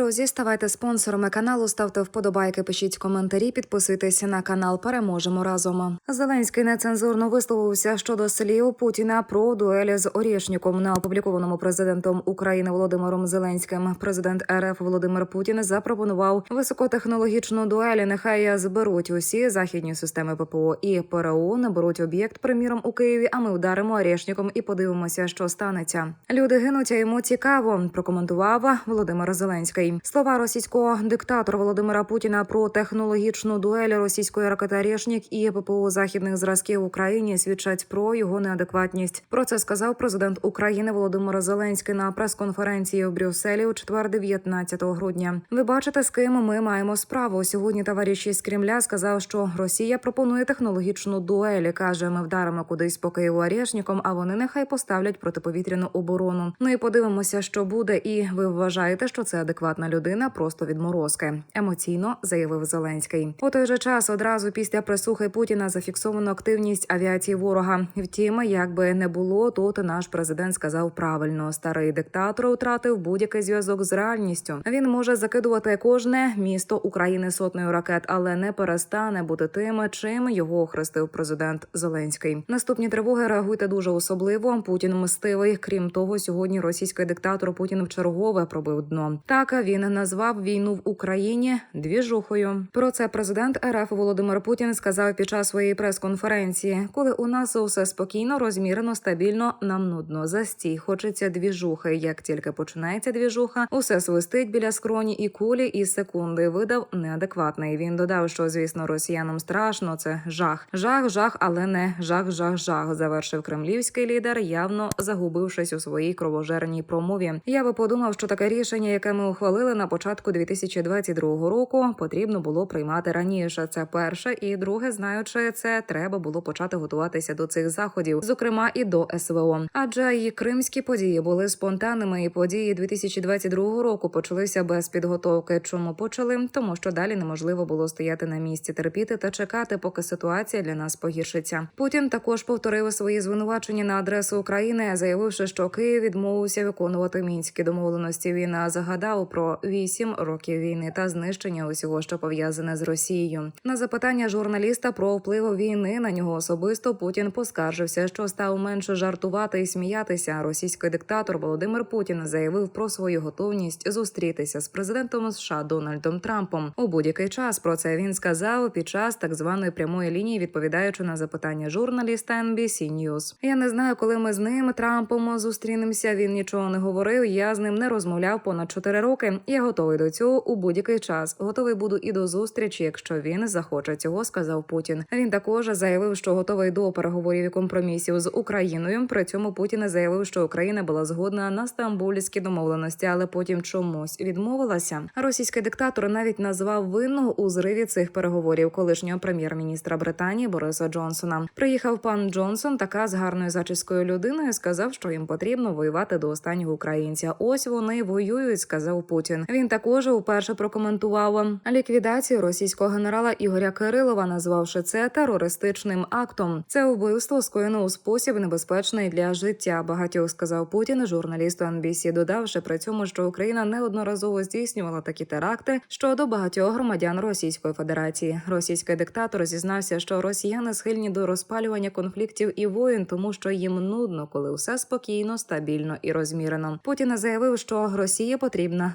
Друзі, ставайте спонсорами каналу, ставте вподобайки, пишіть коментарі, підписуйтесь на канал. Переможемо разом. Зеленський нецензурно висловився щодо слів Путіна про дуелі з Орєшніком на опублікованому президентом України Володимиром Зеленським. Президент РФ Володимир Путін запропонував високотехнологічну дуель. Нехай зберуть усі західні системи ППО і ПРО, наберуть об'єкт, приміром у Києві. А ми вдаримо Орєшніком і подивимося, що станеться. Люди гинуть, а йому цікаво. Прокоментував Володимир Зеленський. Слова російського диктатора Володимира Путіна про технологічну дуель російської ракети «Рєшнік» і ППО західних зразків в Україні свідчать про його неадекватність. Про це сказав президент України Володимир Зеленський на прес-конференції в Брюсселі у четвер, 19 грудня. Ви бачите, з ким ми маємо справу. Сьогодні товариш із Кремля сказав, що Росія пропонує технологічну дуель. каже, ми вдаримо кудись по Києву Орешніком, а вони нехай поставлять протиповітряну оборону. Ну і подивимося, що буде. І ви вважаєте, що це адекватна людина, просто відморозки. Емоційно заявив Зеленський. У той же час одразу після присухи Путіна зафіксовано активність авіації ворога. Втім, як би не було, тут наш президент сказав правильно: старий диктатор втратив будь-який зв'язок з реальністю. Він може закидувати кожне місто України сотнею ракет, але не перестане бути тим, чим його охрестив президент Зеленський. Наступні тривоги реагуйте дуже особливо. Путін мстивий. Крім того, сьогодні російський диктатор Путін вчергове пробив дно. Так він назвав війну в Україні двіжухою. Про це президент РФ Володимир Путін сказав під час своєї прес-конференції, коли у нас усе спокійно, розмірено, стабільно, нам нудно застій. Хочеться двіжухи. Як тільки починається двіжуха, усе свистить біля скроні і кулі, і секунди видав неадекватний. Він додав, що звісно росіянам страшно. Це жах, жах, жах, але не жах, жах, жах. Завершив кремлівський лідер, явно загубившись у своїй кровожерній промові. Я би подумав, що таке рішення, яке ми ухвалили на початку 2022 року, потрібно було приймати раніше. Це перше, і друге, знаючи це, треба було почати готуватися до цих заходів, зокрема і до СВО. Адже і кримські події були спонтанними, і події 2022 року почалися без підготовки. Чому почали? Тому що далі неможливо було стояти на місці, терпіти та чекати, поки ситуація для нас погіршиться. Путін також повторив свої звинувачення на адресу України, заявивши, що Київ відмовився виконувати мінські домовленості. Він загадав про вісім років війни та знищення усього, що пов'язане з Росією. На запитання журналіста про вплив війни на нього особисто Путін поскаржився, що став менше жартувати і сміятися. Російський диктатор Володимир Путін заявив про свою готовність зустрітися з президентом США Дональдом Трампом у будь-який час. Про це він сказав під час так званої прямої лінії, відповідаючи на запитання журналіста NBC News. Я не знаю, коли ми з ним Трампом зустрінемося. Він нічого не говорив. Я з ним не розмовляв понад 4 роки. Я готовий до цього у будь-який час. Готовий буду і до зустрічі, якщо він захоче цього, сказав Путін. Він також заявив, що готовий до переговорів і компромісів з Україною. При цьому Путін заявив, що Україна була згодна на стамбульські домовленості, але потім чомусь відмовилася. Російський диктатор навіть назвав винного у зриві цих переговорів колишнього прем'єр-міністра Британії Бориса Джонсона. Приїхав пан Джонсон, така з гарною зачіскою людиною. Сказав, що їм потрібно воювати до останнього українця. Ось вони воюють, сказав Путін. Він також уперше прокоментував ліквідацію російського генерала Ігоря Кирилова, назвавши це терористичним актом. Це вбивство скоєно у спосіб небезпечний для життя. Багатьох сказав Путін, журналісту NBC, додавши при цьому, що Україна неодноразово здійснювала такі теракти щодо багатьох громадян Російської Федерації. Російський диктатор зізнався, що росіяни схильні до розпалювання конфліктів і воїн, тому що їм нудно, коли все спокійно, стабільно і розмірено. Путін заявив, що Росії потрібна